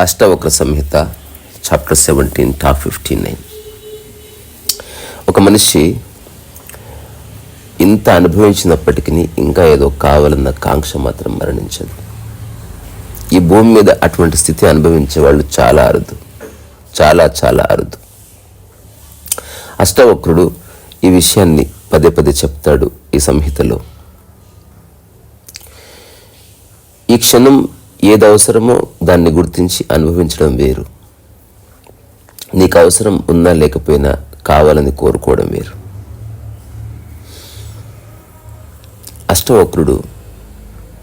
Ashtavakra Samhita chapter seventeen top fifty nine ఒక మనిషి ఇంత అనుభవించినప్పటికీ ఇంకా ఏదో కావాలన్న కాంక్ష మాత్రం మరణించదు. ఈ భూమి మీద అటువంటి స్థితి అనుభవించే వాళ్ళు చాలా అరుదు. చాలా చాలా అరుదు. అష్టవక్రుడు ఈ విషయాన్ని పదే పదే చెప్తాడు ఈ సంహితలో. ఈ క్షణం ఏది అవసరమో దాన్ని గుర్తించి అనుభవించడం వేరు. నీకు అవసరం ఉన్నా లేకపోయినా కావాలని కోరుకోవడం వేరు. అష్టవక్రుడు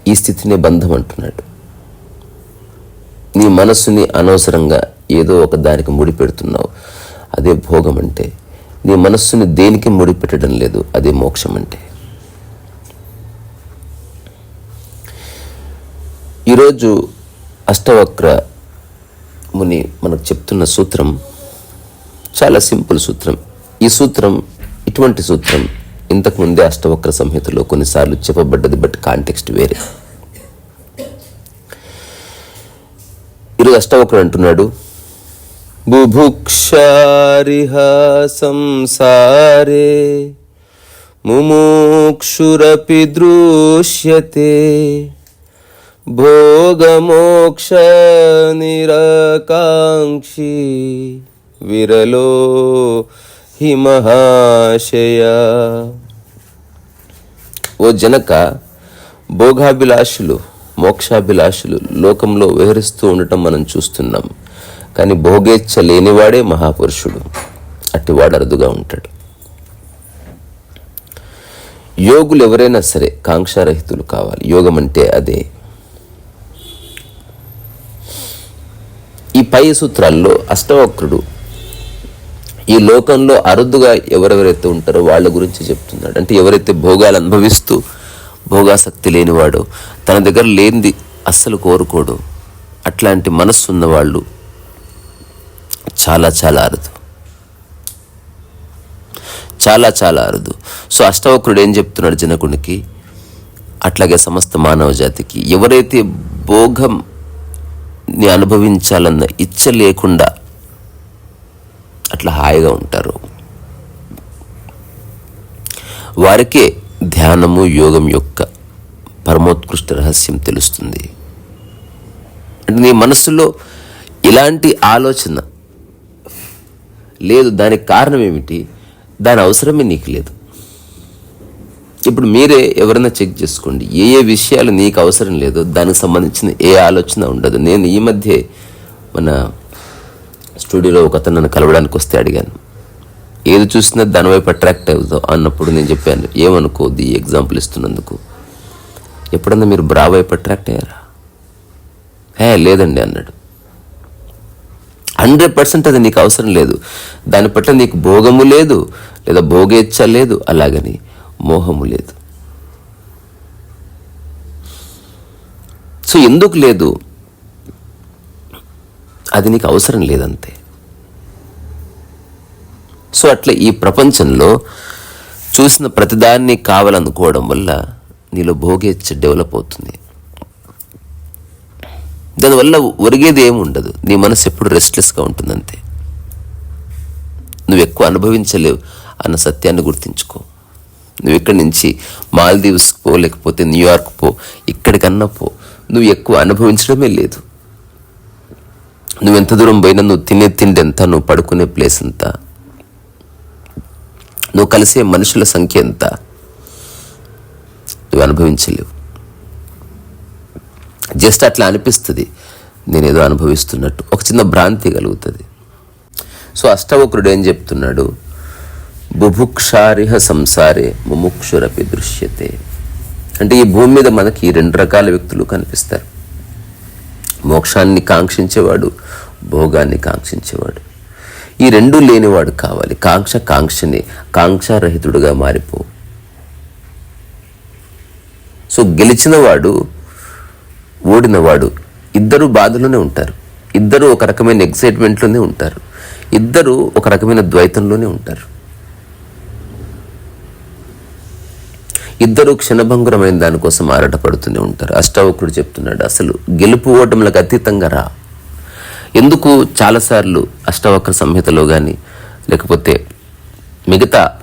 ఈ స్థితిని బంధం అంటున్నాడు. నీ మనస్సుని అనవసరంగా ఏదో ఒక దానికి ముడిపెడుతున్నావు. అదే భోగం అంటే నీ మనస్సుని దేనికి ముడిపెట్టడం లేదు అదే మోక్షం అంటే. ఈరోజు అష్టవక్ర ముని మనకు చెప్తున్న సూత్రం చాలా సింపుల్ సూత్రం. ఈ సూత్రం ఇటువంటి సూత్రం ఇంతకుముందే అష్టవక్ర సంహితలో కొన్నిసార్లు చెప్పబడ్డది బట్ కాంటెక్స్ట్ వేరే. ఈరోజు అష్టవక్రుడు అంటున్నాడు బుభుక్షారిహ సంసారే ముముక్షురపి దృశ్యతే భోగమోక్ష నిరకాంక్షి విరలో హిమహాశయ ఓ జనక భోగాభిలాషులు మోక్షాభిలాషులు లోకంలో విహరిస్తూ ఉండటం మనం చూస్తున్నాం. కానీ భోగేచ్ఛ లేనివాడే మహాపురుషుడు. అట్టివాడు అరుదుగా ఉంటాడు. యోగులు ఎవరైనా సరే కాంక్షారహితులు కావాలి. యోగం అంటే అదే. ఈ పై సూత్రాల్లో అష్టవక్రుడు ఈ లోకంలో అరుదుగా ఎవరెవరైతే ఉంటారో వాళ్ళ గురించి చెప్తున్నాడు. అంటే ఎవరైతే భోగాలు అనుభవిస్తూ భోగాసక్తి లేనివాడో తన దగ్గర లేనిది అస్సలు కోరుకోడు. అట్లాంటి మనస్సు ఉన్నవాళ్ళు చాలా చాలా అరుదు. చాలా చాలా అరుదు. సో అష్టవక్రుడు ఏం చెప్తున్నాడు జనకునికి? అట్లాగే సమస్త మానవ జాతికి ఎవరైతే భోగంని అనుభవించాలన్న ఇచ్చ లేకుండా అట్లా హాయిగా ఉంటారు వారికే ధ్యానము యోగం యొక్క పరమోత్కృష్ట రహస్యం తెలుస్తుంది. అంటే నీ మనసులో ఇలాంటి ఆలోచన లేదు దానికి కారణం ఏమిటి? దాని అవసరమే నీకు లేదు. ఇప్పుడు మీరే ఎవరైనా చెక్ చేసుకోండి. ఏ ఏ విషయాలు నీకు అవసరం లేదో దానికి సంబంధించిన ఏ ఆలోచన ఉండదు. నేను ఈ మధ్య మన స్టూడియోలో ఒక అతను నన్ను కలవడానికి వస్తే అడిగాను. ఏది చూసినా దాని వైపు అట్రాక్ట్ అవుతావు అన్నప్పుడు నేను చెప్పాను ఏమనుకోద్ది ఈ ఎగ్జాంపుల్ ఇస్తున్నందుకు. ఎప్పుడన్నా మీరు బ్రా వైపు అట్రాక్ట్ అయ్యారా? హే లేదండి అన్నాడు. హండ్రెడ్ పర్సెంట్ అది నీకు అవసరం లేదు. దాని పట్ల నీకు భోగము లేదు లేదా భోగేచ్ఛ లేదు అలాగని మోహము లేదు. సో ఎందుకు లేదు? అది నీకు అవసరం లేదంతే. సో అట్లా ఈ ప్రపంచంలో చూసిన ప్రతిదాన్ని కావాలనుకోవడం వల్ల నీలో భోగేచ్ఛ డెవలప్ అవుతుంది. దానివల్ల ఒరిగేది ఏమి ఉండదు. నీ మనసు ఎప్పుడు రెస్ట్లెస్గా ఉంటుందంతే. నువ్వు ఎక్కువ అనుభవించలేవు అన్న సత్యాన్ని గుర్తించుకో. నువ్వు ఇక్కడి నుంచి మాల్దీవ్స్ పో లేకపోతే న్యూయార్క్ పో ఇక్కడికన్నా పో. నువ్వు ఎక్కువ అనుభవించడమే లేదు. నువ్వు ఎంత దూరం పోయినా నువ్వు తినే తిండి ఎంత నువ్వు పడుకునే ప్లేస్ ఎంత. నువ్వు కలిసే మనుషుల సంఖ్య ఎంత. నువ్వు అనుభవించలేవు. జస్ట్ అట్లా అనిపిస్తుంది. నేను ఏదో అనుభవిస్తున్నట్టు. ఒక చిన్న భ్రాంతి కలుగుతుంది. సో అష్టవక్రుడు ఏం చెప్తున్నాడు? బుభుక్షారిహ సంసారే ముముక్షురపి దృశ్యతే. అంటే ఈ భూమి మీద మనకి రెండు రకాల వ్యక్తులు కనిపిస్తారు. మోక్షాన్ని కాంక్షించేవాడు భోగాన్ని కాంక్షించేవాడు. ఈ రెండు లేనివాడు కావాలి. కాంక్ష కాంక్షని కాంక్షారహితుడుగా మారిపో. సో గెలిచినవాడు ఓడినవాడు. ఇద్దరు బాధలోనే ఉంటారు. ఇద్దరు ఒక రకమైన ఎక్సైట్మెంట్లోనే ఉంటారు. ఇద్దరు ఒక రకమైన ద్వైతంలోనే ఉంటారు. ఇద్దరు క్షణభంగురమైన దానికోసం ఆరాటపడుతూనే ఉంటారు. అష్టావకుడు చెప్తున్నాడు అసలు గెలుపు ఓటములకు అతీతంగా రా. ఎందుకు చాలాసార్లు అష్టావక్ర సంహితలో కానీ లేకపోతే మిగతా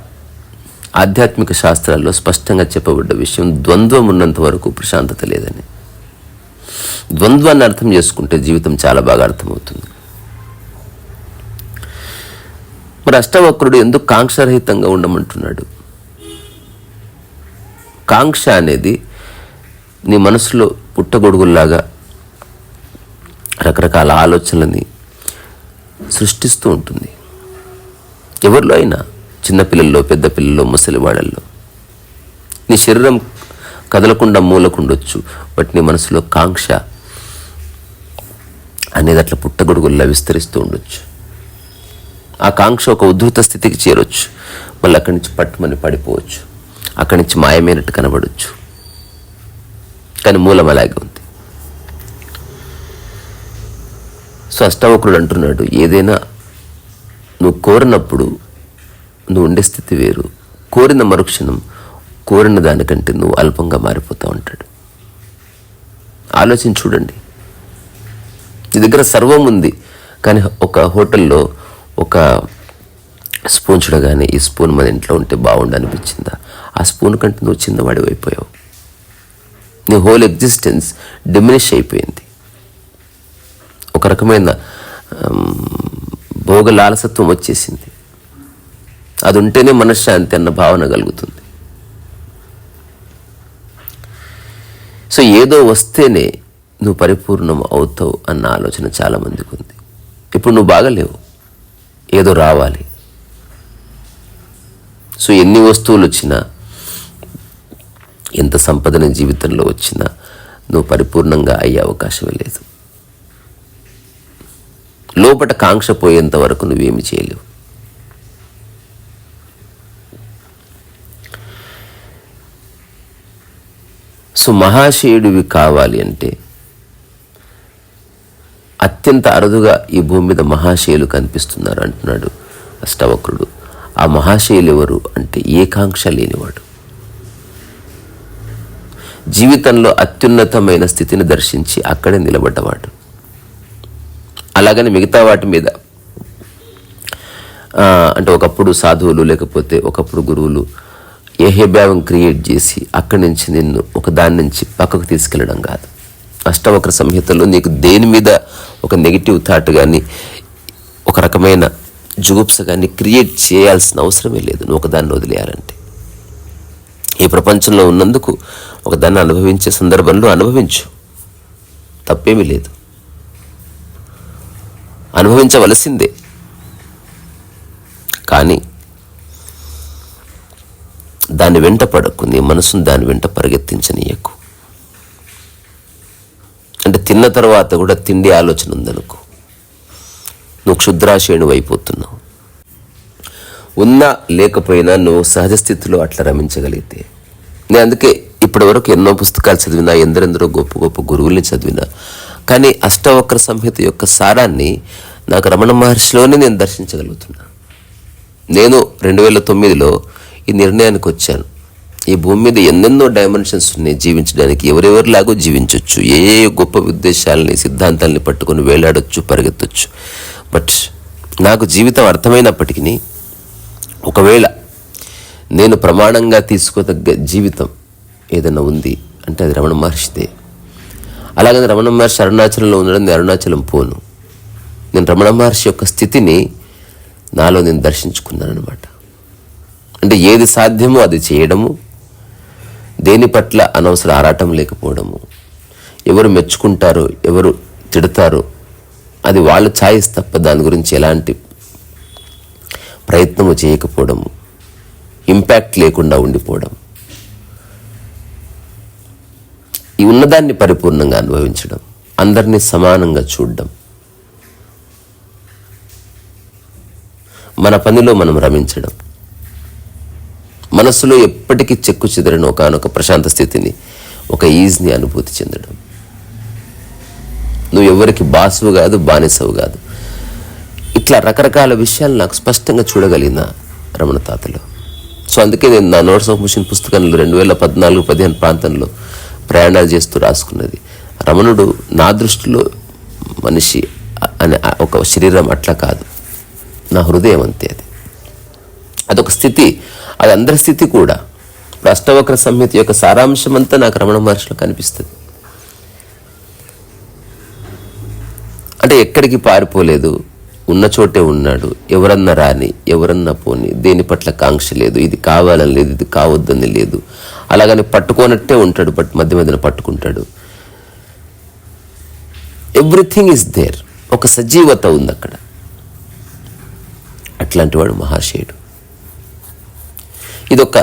ఆధ్యాత్మిక శాస్త్రాల్లో స్పష్టంగా చెప్పబడ్డ విషయం ద్వంద్వం ఉన్నంత వరకు ప్రశాంతత లేదని. ద్వంద్వాన్ని అర్థం చేసుకుంటే జీవితం చాలా బాగా అర్థమవుతుంది. మరి అష్టవక్రుడు ఎందుకు కాంక్షరహితంగా ఉండమంటున్నాడు? కాంక్ష అనేది నీ మనసులో పుట్టగొడుగుల్లాగా రకరకాల ఆలోచనలని సృష్టిస్తూ ఉంటుంది. ఎవరిలో అయినా చిన్నపిల్లల్లో పెద్ద పిల్లల్లో నీ శరీరం కదలకుండా మూలకుండొచ్చు. బట్ నీ మనసులో కాంక్ష అనేది అట్లా పుట్టగొడుగుల్లా విస్తరిస్తూ ఉండొచ్చు. ఆ కాంక్ష ఒక ఉద్ధృత స్థితికి చేరొచ్చు. మళ్ళీ అక్కడి నుంచి పట్టుమని పడిపోవచ్చు. అక్కడి నుంచి మాయమైనట్టు కనబడవచ్చు కానీ మూలం అలాగే ఉంది. సో అష్టావకుడు అంటున్నాడు ఏదైనా నువ్వు కోరినప్పుడు నువ్వు ఉండే స్థితి వేరు. కోరిన మరుక్షణం కోరిన దానికంటే నువ్వు అల్పంగా మారిపోతూ ఉంటాడు. ఆలోచించి చూడండి. నీ దగ్గర సర్వం ఉంది కానీ ఒక హోటల్లో ఒక స్పూన్ చూడగానే ఈ స్పూన్ మన ఇంట్లో ఉంటే బాగుండు అనిపించిందా ఆ స్పూన్ కంటే నువ్వు చిన్నవాడి అయిపోయావు. నీ హోల్ ఎగ్జిస్టెన్స్ డిమినిష్ అయిపోయింది. ఒక రకమైన భోగ లాలసత్వం వచ్చేసింది. అది ఉంటేనే మనశ్శాంతి అన్న భావన కలుగుతుంది. సో ఏదో వస్తేనే నువ్వు పరిపూర్ణం అవుతావు అన్న ఆలోచన చాలా మందికి ఉంది. ఇప్పుడు నువ్వు బాగలేవు. ఏదో రావాలి. సో ఎన్ని వస్తువులు వచ్చినా ఎంత సంపదన జీవితంలో వచ్చినా నువ్వు పరిపూర్ణంగా అయ్యే అవకాశమే లేదు. లోపట కాంక్ష పోయేంత వరకు నువ్వేమి చేయలేవు. సో మహాశయుడివి కావాలి అంటే అత్యంత అరుదుగా ఈ భూమి మీద మహాశయులు కనిపిస్తున్నారు అంటున్నాడు అష్టవక్రుడు. ఆ మహాశయులు ఎవరు అంటే ఏకాంక్ష లేనివాడు. జీవితంలో అత్యున్నతమైన స్థితిని దర్శించి అక్కడే నిలబడ్డవాడు. అలాగని మిగతా వాటి మీద అంటే ఒకప్పుడు సాధువులు లేకపోతే ఒకప్పుడు గురువులు ఏహ్యభావం క్రియేట్ చేసి అక్కడి నుంచి నిన్ను ఒక దాని నుంచి పక్కకు తీసుకెళ్ళడం కాదు. అష్టవక్ర సంహితలో నీకు దేని మీద ఒక నెగిటివ్ థాట్ కానీ ఒక రకమైన జుగుప్స కానీ క్రియేట్ చేయాల్సిన అవసరమే లేదు. నువ్వు ఒకదాన్ని వదిలేయాలంటే. ఈ ప్రపంచంలో ఉన్నందుకు ఒకదాన్ని అనుభవించే సందర్భంలో అనుభవించు. తప్పేమీ లేదు. అనుభవించవలసిందే. కానీ దాని వెంట పడకు నీ మనసును దాని వెంట పరిగెత్తించనీయకు. అంటే తిన్న తర్వాత కూడా తిండి ఆలోచన ఉందనుకో. నువ్వు క్షుద్రాశయుడు అయిపోతున్నావు. ఉన్నా లేకపోయినా నువ్వు సహజ స్థితిలో అట్లా రమించగలిగితే. నేను అందుకే ఇప్పటి వరకు ఎన్నో పుస్తకాలు చదివినా ఎందరెందరో గొప్ప గొప్ప గురువుల్ని చదివినా కానీ అష్టవక్ర సంహిత యొక్క సారాన్ని నాకు రమణ మహర్షిలోనే నేను దర్శించగలుగుతున్నా. నేను రెండు వేల తొమ్మిదిలో ఈ నిర్ణయానికి వచ్చాను. ఈ భూమి మీద ఎన్నెన్నో డైమెన్షన్స్ ఉన్నాయి జీవించడానికి. ఎవరెవరిలాగో జీవించవచ్చు ఏ ఏ గొప్ప ఉద్దేశాలని సిద్ధాంతాలని పట్టుకొని వేలాడొచ్చు పరిగెత్తొచ్చు. బట్ నాకు జీవితం అర్థమైనప్పటికీ ఒకవేళ నేను ప్రమాణంగా తీసుకోదగ్గ జీవితం ఏదైనా ఉంది అంటే అది రమణ మహర్షిదే. అలాగని రమణ మహర్షి అరుణాచలంలో ఉండడం నేను అరుణాచలం పోను. నేను రమణ మహర్షి యొక్క స్థితిని నాలో నేను దర్శించుకున్నాను అనమాట అంటే ఏది సాధ్యమో అది చేయడము దేని పట్ల అనవసర ఆరాటం లేకపోవడము. ఎవరు మెచ్చుకుంటారో ఎవరు తిడతారో అది వాళ్ళ ఛాయిస్ తప్ప దాని గురించి ఎలాంటి ప్రయత్నము చేయకపోవడము ఇంపాక్ట్ లేకుండా ఉండిపోవడం. ఈ ఉన్నదాన్ని పరిపూర్ణంగా అనుభవించడం అందరినీ సమానంగా చూడడం. మన పనిలో మనం రమించడం. మనస్సులో ఎప్పటికీ చెక్కు చెదరని ఒకనొక ప్రశాంత స్థితిని ఒక ఈజ్ని అనుభూతి చెందడం. నువ్వు ఎవరికి బాసువు కాదు బానిసవు కాదు. ఇట్లా రకరకాల విషయాలు నాకు స్పష్టంగా చూడగలిగిన రమణ తాతలో. సో అందుకే నేను నా నోట్స్ ఆఫ్ మిషన్ పుస్తకంలో రెండు వేల పద్నాలుగు పదిహేను ప్రాంతంలో ప్రయాణాలు చేస్తూ రాసుకున్నది. రమణుడు నా దృష్టిలో మనిషి అనే ఒక శరీరం అట్లా కాదు. నా హృదయం అంతే అది. అదొక స్థితి. అది అందరి స్థితి కూడా. ఇప్పుడు అష్టవక్ర సంహిత యొక్క సారాంశం అంతా నాకు రమణ మహర్షిలో కనిపిస్తుంది. అంటే ఎక్కడికి పారిపోలేదు. ఉన్న చోటే ఉన్నాడు. ఎవరన్నా రాని ఎవరన్నా పోని దేని పట్ల కాంక్ష లేదు. ఇది కావాలని లేదు ఇది కావద్దని లేదు. అలాగని పట్టుకోనట్టే ఉంటాడు బట్ మధ్య మధ్యన పట్టుకుంటాడు. Everything is there. ఒక సజీవత ఉంది అక్కడ అట్లాంటి వాడు మహాశయుడు. ఇది ఒక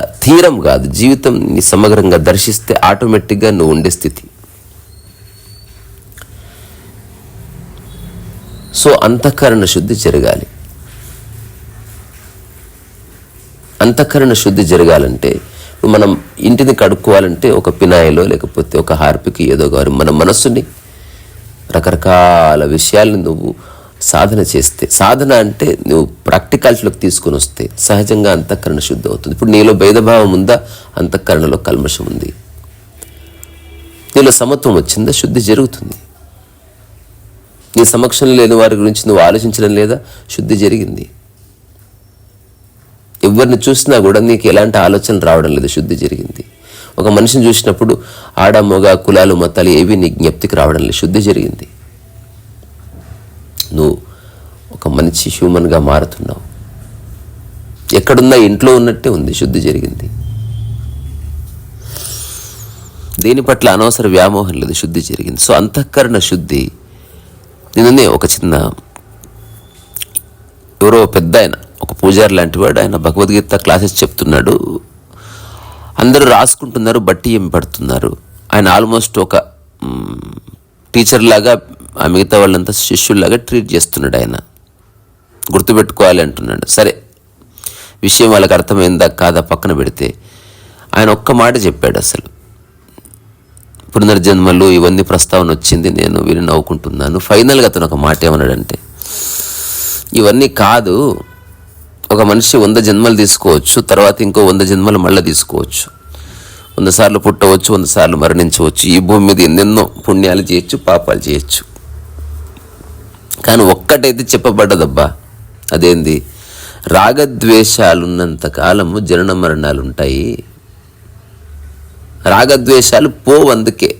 కాదు. జీవితం సమగ్రంగా దర్శిస్తే ఆటోమేటిక్గా నువ్వు ఉండే స్థితి. సో అంతఃకరణ శుద్ధి జరగాలి. అంతఃకరణ శుద్ధి జరగాలంటే మనం ఇంటిని కడుక్కోవాలంటే ఒక పినాయిలో లేకపోతే ఒక హార్పిక్ ఏదో కావాలి మన మనస్సుని రకరకాల విషయాలను నువ్వు సాధన చేస్తే సాధన అంటే నువ్వు ప్రాక్టికాలిటీలోకి తీసుకొని వస్తే సహజంగా అంతఃకరణ శుద్ధి అవుతుంది ఇప్పుడు నీలో భేదభావం ఉందా? అంతఃకరణలో కల్మషం ఉంది. నీలో సమత్వం వచ్చిందా? శుద్ధి జరుగుతుంది. నీ సమక్షంలో లేని వారి గురించి నువ్వు ఆలోచించడం లేదా? శుద్ధి జరిగింది. ఎవరిని చూసినా కూడా నీకు ఎలాంటి ఆలోచన రావడం లేదు శుద్ధి జరిగింది. ఒక మనిషిని చూసినప్పుడు ఆడ మొగ కులాలు మతాలు ఏవి నీ జ్ఞప్తికి రావడం లేదు శుద్ధి జరిగింది. నువ్వు ఒక మంచి హ్యూమన్గా మారుతున్నావు. ఎక్కడున్నా ఇంట్లో ఉన్నట్టే ఉంది శుద్ధి జరిగింది. దీని పట్ల అనవసర వ్యామోహం లేదు శుద్ధి జరిగింది. సో అంతఃకరణ శుద్ధి. నిన్ననే ఒక చిన్న ఎవరో పెద్ద ఆయన ఒక పూజారి లాంటి వాడు ఆయన భగవద్గీత క్లాసెస్ చెప్తున్నాడు. అందరూ రాసుకుంటున్నారు బట్టి ఏం పడుతున్నారు. ఆయన ఆల్మోస్ట్ ఒక టీచర్ లాగా ఆ మిగతా వాళ్ళంతా శిష్యుల్లాగా ట్రీట్ చేస్తున్నాడు ఆయన. గుర్తుపెట్టుకోవాలి అంటున్నాడు. సరే విషయం వాళ్ళకి అర్థమైందా కాదా పక్కన పెడితే ఆయన ఒక్క మాట చెప్పాడు అసలు. పునర్జన్మలు ఇవన్నీ ప్రస్తావన వచ్చింది నేను వీళ్ళు నవ్వుకుంటున్నాను. ఫైనల్గా అతను ఒక మాట ఏమన్నాడంటే ఇవన్నీ కాదు ఒక మనిషి వంద జన్మలు తీసుకోవచ్చు తర్వాత ఇంకో వంద జన్మలు మళ్ళీ తీసుకోవచ్చు. వంద సార్లు పుట్టవచ్చు వంద సార్లు మరణించవచ్చు. ఈ భూమి మీద ఎన్నెన్నో పుణ్యాలు చేయొచ్చు పాపాలు చేయొచ్చు. కానీ ఒక్కటైతే చెప్పబడ్డదబ్బా. అదేంది? రాగద్వేషాలున్నంత కాలము జనన మరణాలు ఉంటాయి రాగద్వేషాలు పోవు అందుకే.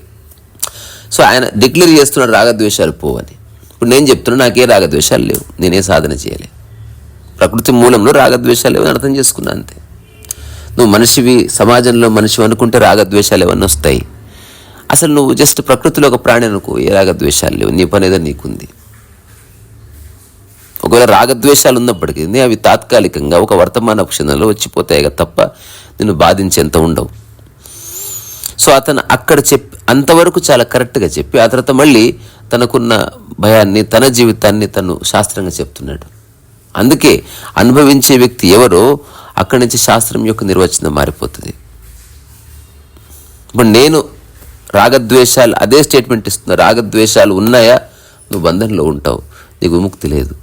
సో ఆయన డిక్లేర్ చేస్తున్నాడు రాగద్వేషాలు పోవని. ఇప్పుడు నేను చెప్తున్నా నాకే రాగద్వేషాలు లేవు. నేనే సాధన చేయలే. ప్రకృతి మూలంలో రాగద్వేషాలు లేవని అర్థం చేసుకున్నా అంతే. నువ్వు మనిషివి సమాజంలో మనిషి అనుకుంటే రాగద్వేషాలు ఏమన్నా వస్తాయి. అసలు నువ్వు జస్ట్ ప్రకృతిలో ఒక ప్రాణి అనుకో ఏ రాగద్వేషాలు లేవు. నీ పని ఏదో నీకుంది. ఒకవేళ రాగద్వేషాలు ఉన్నప్పటికీ అవి తాత్కాలికంగా ఒక వర్తమాన క్షణంలో వచ్చిపోతాయి కదా తప్ప నిన్ను బాధించేంత ఉండవు. సో అతను అక్కడ చెప్పి అంతవరకు చాలా కరెక్ట్గా చెప్పి ఆ తర్వాత మళ్ళీ తనకున్న భయాన్ని తన జీవితాన్ని తను శాస్త్రంగా చెప్తున్నాడు. అందుకే అనుభవించే వ్యక్తి ఎవరో అక్కడి నుంచి శాస్త్రం యొక్క నిర్వచనం మారిపోతుంది. ఇప్పుడు నేను రాగద్వేషాలు అదే స్టేట్మెంట్ ఇస్తున్నా రాగద్వేషాలు ఉన్నాయా? నువ్వు బంధంలో ఉంటావు నీకు విముక్తి లేదు.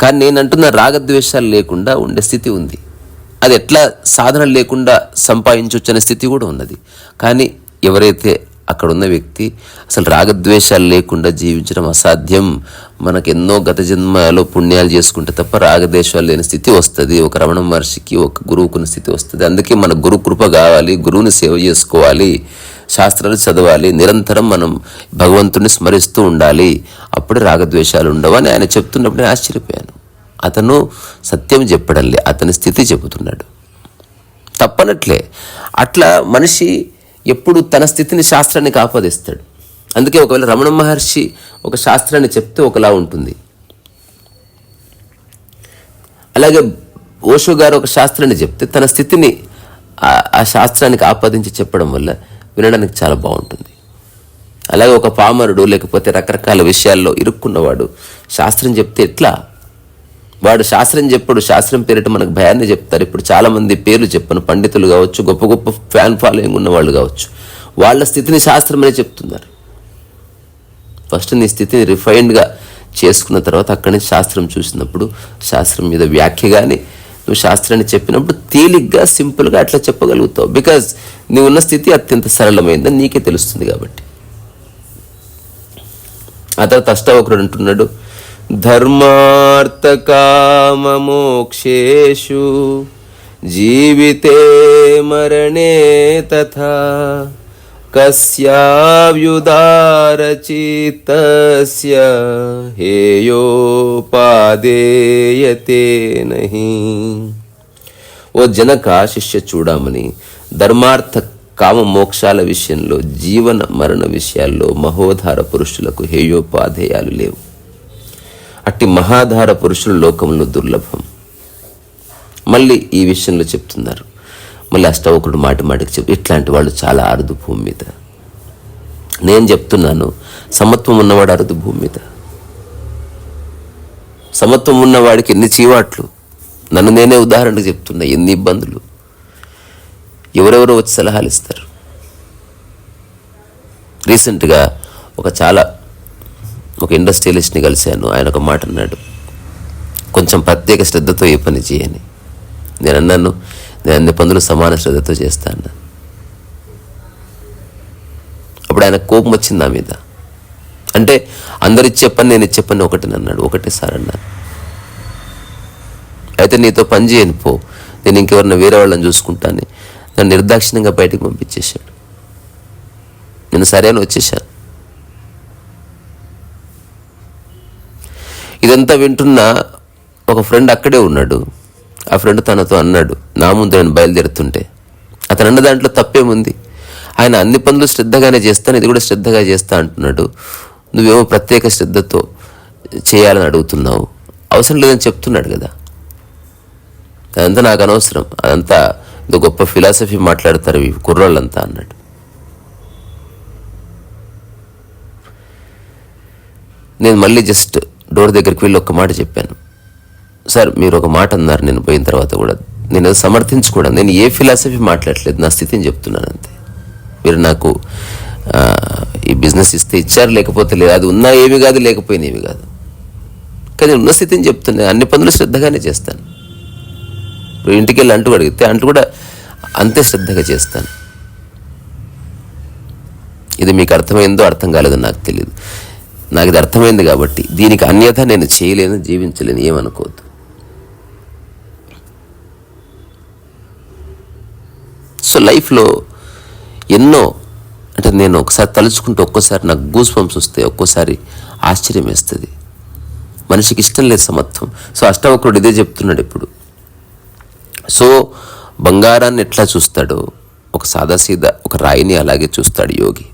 కానీ నేను అంటున్న రాగద్వేషాలు లేకుండా ఉండే స్థితి ఉంది. అది ఎట్లా సాధన లేకుండా సంపాదించవచ్చు అనే స్థితి కూడా ఉన్నది. కానీ ఎవరైతే అక్కడున్న వ్యక్తి అసలు రాగద్వేషాలు లేకుండా జీవించడం అసాధ్యం. మనకు ఎన్నో గత జన్మలో పుణ్యాలు చేసుకుంటే తప్ప రాగద్వేషాలు లేని స్థితి వస్తుంది. ఒక రమణ మహర్షికి ఒక గురువుకున్న స్థితి వస్తుంది. అందుకే మన గురు కృప కావాలి గురువుని సేవ చేసుకోవాలి శాస్త్రాలు చదవాలి నిరంతరం మనం భగవంతుని స్మరిస్తూ ఉండాలి. అప్పుడే రాగద్వేషాలు ఉండవు అని ఆయన చెప్తున్నప్పుడు నేను ఆశ్చర్యపోయాను. అతను సత్యం చెప్పడంలే అతని స్థితి చెబుతున్నాడు. తప్పనట్లే. అట్లా మనిషి ఎప్పుడు తన స్థితిని శాస్త్రానికి ఆపాదిస్తాడు అందుకే ఒకవేళ రమణ మహర్షి ఒక శాస్త్రాన్ని చెప్తే ఒకలా ఉంటుంది. అలాగే ఓషో గారు ఒక శాస్త్రాన్ని చెప్తే తన స్థితిని ఆ- ఆ శాస్త్రానికి ఆపాదించి చెప్పడం వల్ల వినడానికి చాలా బాగుంటుంది. అలాగే ఒక పామరుడు లేకపోతే రకరకాల విషయాల్లో ఇరుక్కున్నవాడు శాస్త్రం చెప్తే ఎట్లా? వాడు శాస్త్రం చెప్పడు శాస్త్రం పేరిట మనకు భయాన్ని చెప్తారు. ఇప్పుడు చాలా మంది పేర్లు చెప్పను పండితులు కావచ్చు గొప్ప గొప్ప ఫ్యాన్ ఫాలోయింగ్ ఉన్న వాళ్ళు కావచ్చు. వాళ్ళ స్థితిని శాస్త్రమనే చెప్తున్నారు. ఫస్ట్ నీ స్థితిని రిఫైన్డ్గా చేసుకున్న తర్వాత అక్కడి నుంచి శాస్త్రం చూసినప్పుడు శాస్త్రం మీద వ్యాఖ్య కానీ నువ్వు శాస్త్రాన్ని చెప్పినప్పుడు తేలిగ్గా సింపుల్గా అట్లా చెప్పగలుగుతావు. బికాజ్ నీవు ఉన్న స్థితి అత్యంత సరళమైందని నీకే తెలుస్తుంది కాబట్టి. ఆ తర్వాత అష్టావకుడు అంటున్నాడు ధర్మార్థ జీవితే మరణే తథా కస్యావ్యుదారచిత్తస్య హేయోపాదేయతే ఓ జనక శిష్య చూడమని ధర్మార్థ కామ మోక్షాల విషయంలో జీవన మరణ విషయాల్లో మహోధార పురుషులకు హేయోపాధేయాలు లేవు. అట్టి మహాధార పురుషుల లోకంలో దుర్లభం. మళ్ళీ ఈ విషయంలో చెప్తున్నారు. మళ్ళీ అష్టవకుడు మాటి మాటికి చెప్ ఇట్లాంటి వాళ్ళు చాలా అరుదు భూమి మీద. నేను చెప్తున్నాను సమత్వం ఉన్నవాడు అరుదు భూమి మీద. సమత్వం ఉన్నవాడికి ఎన్ని చీవాట్లు? నన్ను నేనే ఉదాహరణకు చెప్తున్నా ఎన్ని ఇబ్బందులు? ఎవరెవరో వచ్చి సలహాలు ఇస్తారు. రీసెంట్గా ఒక చాలా ఒక ఇండస్ట్రియలిస్ట్ని కలిశాను. ఆయన ఒక మాట అన్నాడు. కొంచెం ప్రత్యేక శ్రద్ధతో ఏ పని చేయని నేను అన్నాను నేను అన్ని పనులు సమాన శ్రద్ధతో చేస్తాను. అప్పుడు ఆయన కోపం వచ్చింది నా మీద. అంటే అందరు ఇచ్చే పని నేను ఇచ్చే పని ఒకటి అన్నాడు. ఒకటే సార్ అన్నాను అయితే నీతో పని చేయను పో. నేను ఇంకెవరిని వేరే వాళ్ళని చూసుకుంటాను. నన్ను నిర్దాక్షిణ్యంగా బయటికి పంపించేశాడు. నేను సరే అని వచ్చేసాను ఇదంతా వింటున్న ఒక ఫ్రెండ్ అక్కడే ఉన్నాడు. ఆ ఫ్రెండ్ తనతో అన్నాడు నా ముందు నేను బయలుదేరుతుంటే. అతను అన్న దాంట్లో తప్పేముంది? ఆయన అన్ని పనులు శ్రద్ధగానే చేస్తాను ఇది కూడా శ్రద్ధగా చేస్తా అంటున్నాడు. నువ్వేమో ప్రత్యేక శ్రద్ధతో చేయాలని అడుగుతున్నావు. అవసరం లేదని చెప్తున్నాడు కదా. అదంతా నాకు అనవసరం. అదంతా ఇది గొప్ప ఫిలాసఫీ మాట్లాడతారు ఈ కుర్రోళ్ళంతా అన్నాడు. నేను మళ్ళీ జస్ట్ డోర్ దగ్గరికి వెళ్ళి ఒక మాట చెప్పాను. సార్ మీరు ఒక మాట అన్నారు నేను పోయిన తర్వాత కూడా. నేను అది సమర్థించుకోవడం నేను ఏ ఫిలాసఫీ మాట్లాడలేదు నా స్థితిని చెప్తున్నాను అంతే. మీరు నాకు ఈ బిజినెస్ ఇస్తే ఇచ్చారు లేకపోతే లేదు అది ఉన్నా ఏమి కాదు లేకపోయినా ఏమి కాదు. కానీ ఉన్న స్థితిని చెప్తున్నా అన్ని పనులు శ్రద్ధగానే చేస్తాను. ఇప్పుడు ఇంటికి వెళ్ళి అంటూ అడిగితే అంటూ కూడా అంతే శ్రద్ధగా చేస్తాను. ఇది మీకు అర్థమైందో అర్థం కాలేదో నాకు తెలియదు నాకు ఇది అర్థమైంది కాబట్టి దీనికి అన్యథ నేను చేయలేను జీవించలేను ఏమనుకోవద్దు. సో లైఫ్లో ఎన్నో అంటే నేను ఒకసారి తలుచుకుంటే ఒక్కోసారి నాకు గూస్ పంప్స్ వస్తే ఒక్కోసారి ఆశ్చర్యం వేస్తుంది. మనిషికి ఇష్టం లేదు సమత్వం. సో అష్టవక్రుడు ఇదే చెప్తున్నాడు ఇప్పుడు. సో బంగారాన్ని ఎట్లా చూస్తాడో ఒక సాదాసీదా ఒక రాయిని అలాగే చూస్తాడు యోగి.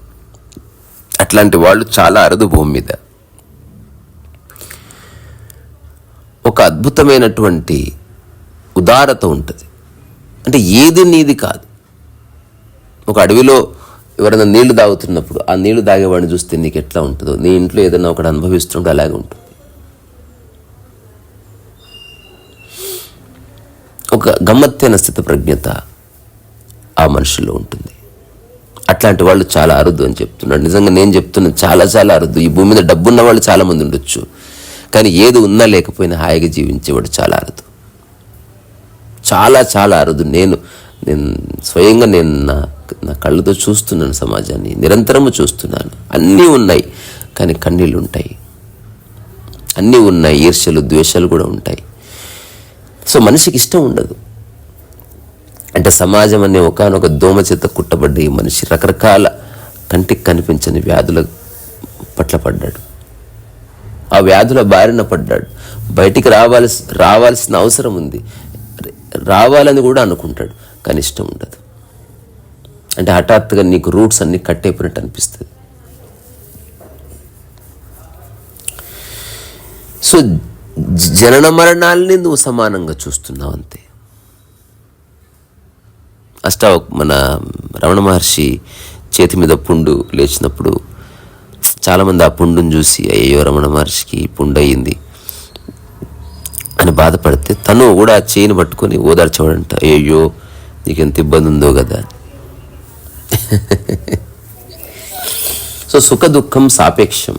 అట్లాంటి వాళ్ళు చాలా అరుదు భూమి మీద. ఒక అద్భుతమైనటువంటి ఉదారత ఉంటుంది. అంటే ఏది నీది కాదు. ఒక అడవిలో ఎవరైనా నీళ్ళు తాగుతున్నప్పుడు ఆ నీళ్ళు తాగేవాడిని చూస్తే నీకు ఎట్లా ఉంటుందో? నీ ఇంట్లో ఏదైనా ఒకటి అనుభవిస్తుంటే అలాగే ఉంటుంది. ఒక గమ్మత్తైన స్థిత ప్రజ్ఞత ఆ మనుషుల్లో ఉంటుంది. అట్లాంటి వాళ్ళు చాలా అరుదు అని చెప్తున్నాడు. నిజంగా నేను చెప్తున్నాను చాలా చాలా అరుదు. ఈ భూమి మీద డబ్బున్న వాళ్ళు చాలామంది ఉండొచ్చు. కానీ ఏది ఉన్నా లేకపోయినా హాయిగా జీవించేవాడు చాలా అరుదు. చాలా చాలా అరుదు. నేను నేను స్వయంగా నేను నా నా కళ్ళతో చూస్తున్నాను సమాజాన్ని. నిరంతరము చూస్తున్నాను. అన్నీ ఉన్నాయి కానీ కన్నీళ్ళు ఉంటాయి. అన్నీ ఉన్నాయి ఈర్ష్యలు ద్వేషాలు కూడా ఉంటాయి. సో మనిషికి ఇష్టం ఉండదు. అంటే సమాజం అనే ఒకనొక దోమ చేత కుట్టబడ్డ ఈ మనిషి రకరకాల కంటికి కనిపించని వ్యాధుల పట్ల పడ్డాడు. ఆ వ్యాధుల బారిన పడ్డాడు. బయటికి రావాల్సి రావాల్సిన అవసరం ఉంది. రావాలని కూడా అనుకుంటాడు కానీ ఇష్టం ఉండదు. అంటే హఠాత్తుగా నీకు రూట్స్ అన్ని కట్టేపోయినట్టు అనిపిస్తుంది. సో జనన మరణాలని నువ్వు సమానంగా చూస్తున్నావు అంతే అష్టా మన రమణ మహర్షి చేతి మీద పుండు లేచినప్పుడు చాలామంది ఆ పుండును చూసి అయ్యో రమణ మహర్షికి పుండు అయ్యింది. అని బాధపడితే తను కూడా ఆ చేయిని పట్టుకొని ఓదార్చేవాడంట అయ్యో నీకు ఎంత ఇబ్బంది ఉందో కదా. సో సుఖ దుఃఖం సాపేక్షం.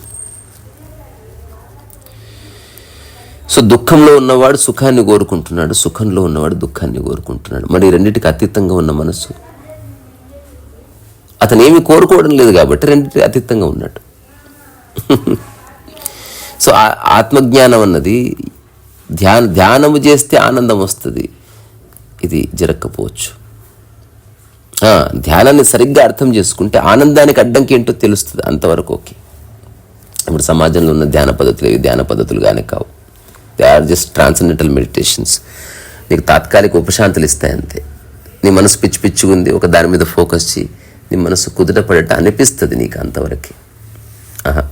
సో దుఃఖంలో ఉన్నవాడు సుఖాన్ని కోరుకుంటున్నాడు సుఖంలో ఉన్నవాడు దుఃఖాన్ని కోరుకుంటున్నాడు. మరి రెండింటికి అతీతంగా ఉన్న మనసు అతను ఏమి కోరుకోవడం లేదు కాబట్టి రెండింటికి అతీతంగా ఉన్నాడు. సో ఆ- ఆత్మజ్ఞానం అన్నది ధ్యాన ధ్యానము చేస్తే ఆనందం వస్తుంది. ఇది జరగకపోవచ్చు ధ్యానాన్ని సరిగ్గా అర్థం చేసుకుంటే ఆనందానికి అడ్డంకి ఏంటో తెలుస్తుంది అంతవరకు ఓకే. ఇప్పుడు సమాజంలో ఉన్న ధ్యాన పద్ధతులు ఇవి ధ్యాన పద్ధతులు కానీ కావు. They are just transcendental meditations నీకు తాత్కాలిక ఉపశాంతులు ఇస్తాయి అంతే. నీ మనసు పిచ్చి పిచ్చిగా ఉంది ఒక దాని మీద ఫోకస్ చేయి. నీ మనసు కుదుట పడట అనిపిస్తుంది నీకు అంతవరకు. ఆహా.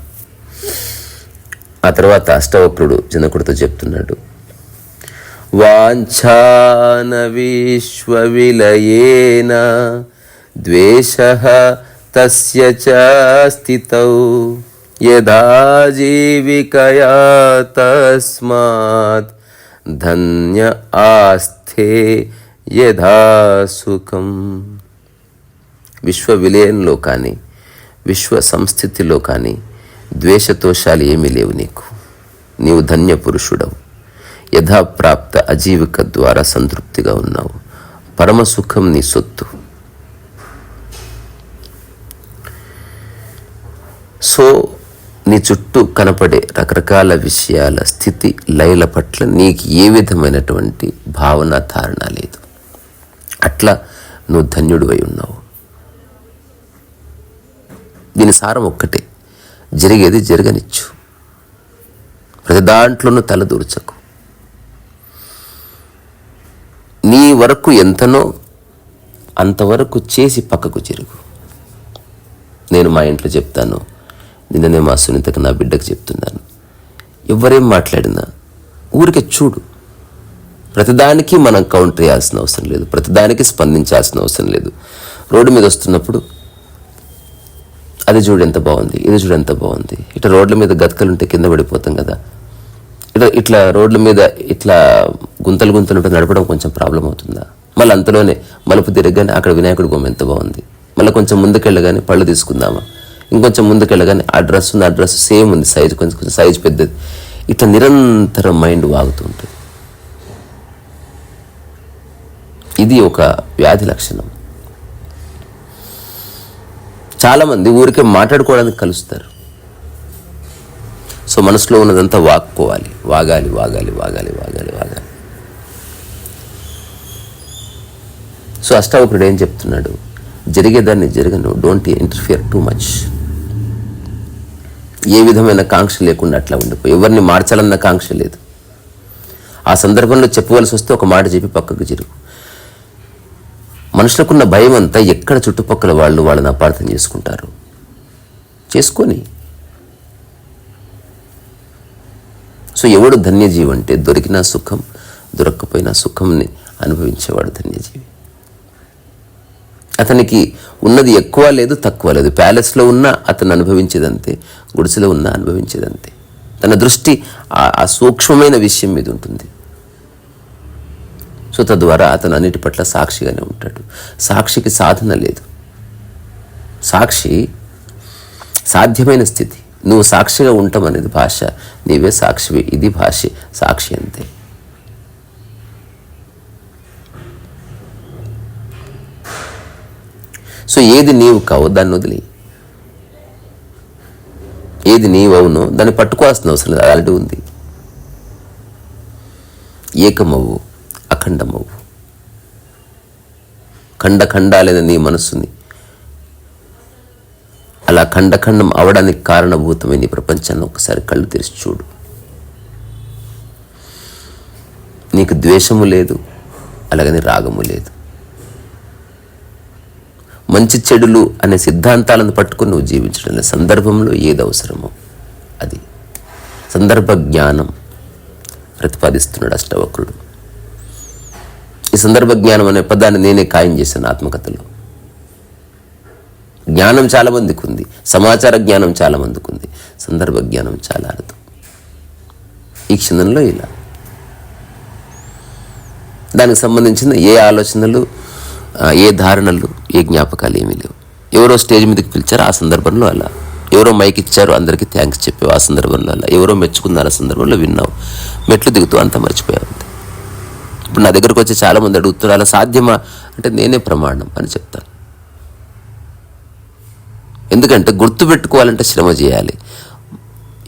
ఆ తర్వాత అష్టవక్రుడు జనకుడితో చెప్తున్నాడు. వాంఛాన విశ్వవిలయేన ద్వేష తస్య చ స్థితౌ. యథా జీవికయా తస్మాత్ ధన్య ఆస్థే యథా సుఖం. విశ్వ విలయంలో కానీ విశ్వ సంస్థితిలో కానీ ద్వేషతోషాలు ఏమీ లేవు నీకు. నీవు ధన్య పురుషుడవు. యథాప్రాప్త అజీవిక ద్వారా సంతృప్తిగా ఉన్నావు. పరమసుఖం నీ సొత్తు. సో నీ చుట్టూ కనపడే రకరకాల విషయాల స్థితి లయల పట్ల నీకు ఏ విధమైనటువంటి భావన ధారణ లేదు. అట్లా నువ్వు ధన్యుడివై ఉన్నావు. దీని సారం ఒక్కటే. జరిగేది జరగనిచ్చు. ప్రతి దాంట్లోనూ తలదూర్చకు నీ వరకు ఎంతనో అంతవరకు చేసి పక్కకు జరుగు నేను మా ఇంట్లో చెప్తాను నిన్ననే మా సునీతకు నా బిడ్డకు చెప్తున్నాను. ఎవరేం మాట్లాడినా ఊరికే చూడు. ప్రతిదానికి మనం కౌంటర్ చేయాల్సిన అవసరం లేదు. ప్రతిదానికి స్పందించాల్సిన అవసరం లేదు. రోడ్డు మీద వస్తున్నప్పుడు అది చూడు ఎంత బాగుంది ఇది చూడు ఎంత బాగుంది. ఇట్లా రోడ్ల మీద గతకలు ఉంటే కింద పడిపోతాం కదా. ఇట్లా ఇట్లా రోడ్ల మీద ఇట్లా గుంతలు గుంతలు ఉంటే నడపడం కొంచెం ప్రాబ్లం అవుతుందా? మళ్ళీ అంతలోనే మలుపు తిరగగానే అక్కడ వినాయకుడి బొమ్మ ఎంత బాగుంది. మళ్ళీ కొంచెం ముందుకెళ్ళగానే పళ్ళు తీసుకుందామా? ఇంకొంచెం ముందుకెళ్ళగానే ఆ ఉంది ఆ సేమ్ ఉంది సైజు కొంచెం కొంచెం సైజు పెద్దది. ఇట్లా నిరంతరం మైండ్ వాగుతూ ఉంటుంది. ఇది ఒక వ్యాధి లక్షణం. చాలామంది ఊరికే మాట్లాడుకోవడానికి కలుస్తారు. సో మనసులో ఉన్నదంతా వాక్కోవాలి. వాగాలి వాగాలి వాగాలి వాగాలి వాగాలి. సో అష్టావకుడు ఏం చెప్తున్నాడు? జరిగేదాన్ని జరగను డోంట్ ఇంటర్ఫియర్ టూ మచ్ ఏ విధమైన కాంక్ష లేకుండా అట్లా ఉండిపో. ఎవరిని మార్చాలన్న కాంక్ష లేదు. ఆ సందర్భంలో చెప్పవలసి వస్తే ఒక మాట చెప్పి పక్కకు జరుగు మనుషులకున్న భయం అంతా ఎక్కడ చుట్టుపక్కల వాళ్ళు వాళ్ళని అపార్థం చేసుకుంటారు? చేసుకొని. సో ఎవడు ధన్యజీవి అంటే దొరికిన సుఖం దొరక్కపోయినా సుఖంని అనుభవించేవాడు ధన్యజీవి. అతనికి ఉన్నది ఎక్కువ లేదు తక్కువ లేదు. ప్యాలెస్లో ఉన్నా అతను అనుభవించేదంతే గుడిసెలో ఉన్నా అనుభవించేదంతే. తన దృష్టి ఆ- సూక్ష్మమైన విషయం మీద ఉంటుంది. సో తద్వారా అతను అన్నిటి పట్ల సాక్షిగానే ఉంటాడు. సాక్షికి సాధన లేదు. సాక్షి సాధ్యమైన స్థితి. నువ్వు సాక్షిగా ఉంటామనేది భాష. నీవే సాక్షివి. ఇది భాష. సాక్షి అంతే. సో ఏది నీవు కావో దాన్ని వదిలి. ఏది నీవు అవునో దాన్ని పట్టుకోవాల్సిన అవసరం లేదు ఆల్రెడీ ఉంది. ఏకమవు అఖండమవు ఖండఖండాలైన నీ మనస్సుని. అలా ఖండఖండం అవడానికి కారణభూతమైన ఈ ప్రపంచాన్ని ఒకసారి కళ్ళు తెరిచి చూడు. నీకు ద్వేషము లేదు అలాగని రాగము లేదు. మంచి చెడులు అనే సిద్ధాంతాలను పట్టుకుని నువ్వు జీవించడం లేదు. సందర్భంలో ఏది అవసరమో అది. సందర్భ జ్ఞానం ప్రతిపాదిస్తున్నాడు అష్టవక్రుడు. ఈ సందర్భ జ్ఞానం అనే పదాన్ని నేనే ఖాయం చేశాను ఆత్మకథలో. జ్ఞానం చాలా మందికి ఉంది. సమాచార జ్ఞానం చాలా మందికి ఉంది. సందర్భ జ్ఞానం చాలా అరుదు. ఈ క్షణంలో ఇలా. దానికి సంబంధించిన ఏ ఆలోచనలు ఏ ధారణలు ఏ జ్ఞాపకాలు ఏమీ లేవు. ఎవరో స్టేజ్ మీదకి పిలిచారో ఆ సందర్భంలో అలా. ఎవరో మైక్ ఇచ్చారు అందరికీ థ్యాంక్స్ చెప్పావు ఆ సందర్భంలో అలా. ఎవరో మెచ్చుకున్నారు ఆ సందర్భంలో విన్నావు మెట్లు దిగుతూ అంతా మర్చిపోయావు ఇప్పుడు నా దగ్గరకు వచ్చి చాలామంది అడుగుతున్నారు అలా సాధ్యమా? అంటే నేనే ప్రమాణం అని చెప్తాను. ఎందుకంటే గుర్తుపెట్టుకోవాలంటే శ్రమ చేయాలి.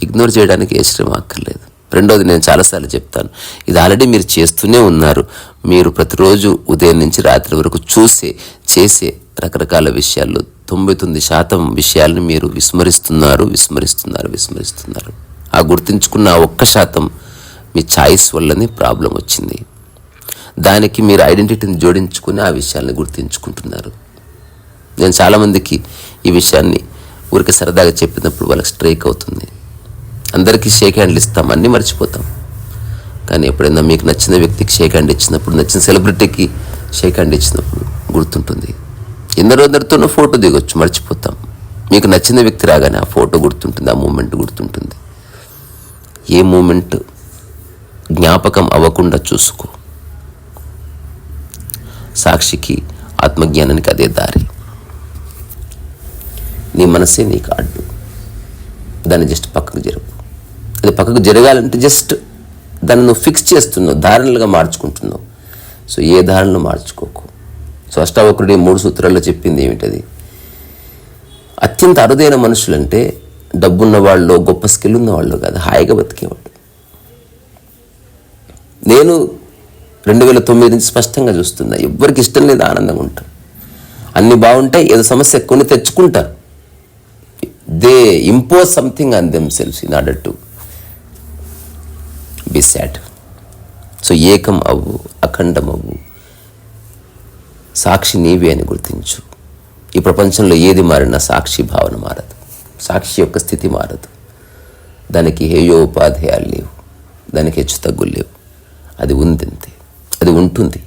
ఇగ్నోర్ చేయడానికి ఏ శ్రమ అక్కర్లేదు. రెండోది నేను చాలాసార్లు చెప్తాను. ఇది ఆల్రెడీ మీరు చేస్తూనే ఉన్నారు. మీరు ప్రతిరోజు ఉదయం నుంచి రాత్రి వరకు చూసే చేసే రకరకాల విషయాల్లో తొంభై తొమ్మిది శాతం విషయాలను మీరు విస్మరిస్తున్నారు విస్మరిస్తున్నారు విస్మరిస్తున్నారు. ఆ గుర్తుంచుకున్న ఒక్క శాతం మీ ఛాయిస్ వల్లనే ప్రాబ్లం వచ్చింది. దానికి మీరు ఐడెంటిటీని జోడించుకుని ఆ విషయాల్ని గుర్తించుకుంటున్నారు. నేను చాలామందికి ఈ విషయాన్ని ఊరికి సరదాగా చెప్పినప్పుడు వాళ్ళకి స్ట్రైక్ అవుతుంది. అందరికీ షేక్ హ్యాండ్లు ఇస్తాం అన్నీ మర్చిపోతాం. కానీ ఎప్పుడైనా మీకు నచ్చిన వ్యక్తికి షేక్ హ్యాండ్ ఇచ్చినప్పుడు నచ్చిన సెలబ్రిటీకి షేక్ హ్యాండ్ ఇచ్చినప్పుడు గుర్తుంటుంది. ఎందరో ఫోటో దిగొచ్చు మర్చిపోతాం. మీకు నచ్చిన వ్యక్తి రాగానే ఆ ఫోటో గుర్తుంటుంది ఆ మూమెంట్ గుర్తుంటుంది. ఏ మూమెంట్ జ్ఞాపకం అవ్వకుండా చూసుకో. సాక్షికి ఆత్మజ్ఞానానికి అదే దారి. నీ మనసే నీకు అడ్డు. దాన్ని జస్ట్ పక్కకు జరుపు. అది పక్కకు జరగాలంటే జస్ట్ దాన్ని నువ్వు ఫిక్స్ చేస్తున్నావు ధారణలుగా మార్చుకుంటున్నావు. సో ఏ ధారణలు మార్చుకోకు. సో అష్టావకుడి మూడు సూత్రాల్లో చెప్పింది ఏమిటది? అత్యంత అరుదైన మనుషులంటే డబ్బున్న వాళ్ళు గొప్ప స్కిల్ ఉన్న వాళ్ళు కాదు హాయిగా బతికేవాడు నేను రెండు వేల తొమ్మిది నుంచి స్పష్టంగా చూస్తున్నా ఎవ్వరికి ఇష్టం లేదు ఆనందంగా ఉంటాం అన్నీ బాగుంటాయి ఏదో సమస్య కొన్ని తెచ్చుకుంటారు. They impose something on themselves in order to be sad so ఏకం అవ్వు అఖండం అవ్వు సాక్షి నీవే అని గుర్తించు ఈ ప్రపంచంలో ఏది మారినా సాక్షి భావన మారదు సాక్షి యొక్క స్థితి మారదు దానికి హేయోపాధ్యాయాలు లేవు దానికి హెచ్చు తగ్గులు లేవు అది ఉంది అంతే అది ఉంటుంది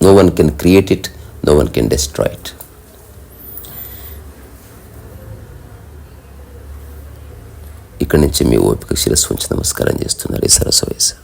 no one can create it no one can destroy it ఇక్కడి నుంచి మీ ఓపిక శిరస్సు ఉంచి నమస్కారం చేస్తున్నారు ఈ సరస్సు వయసు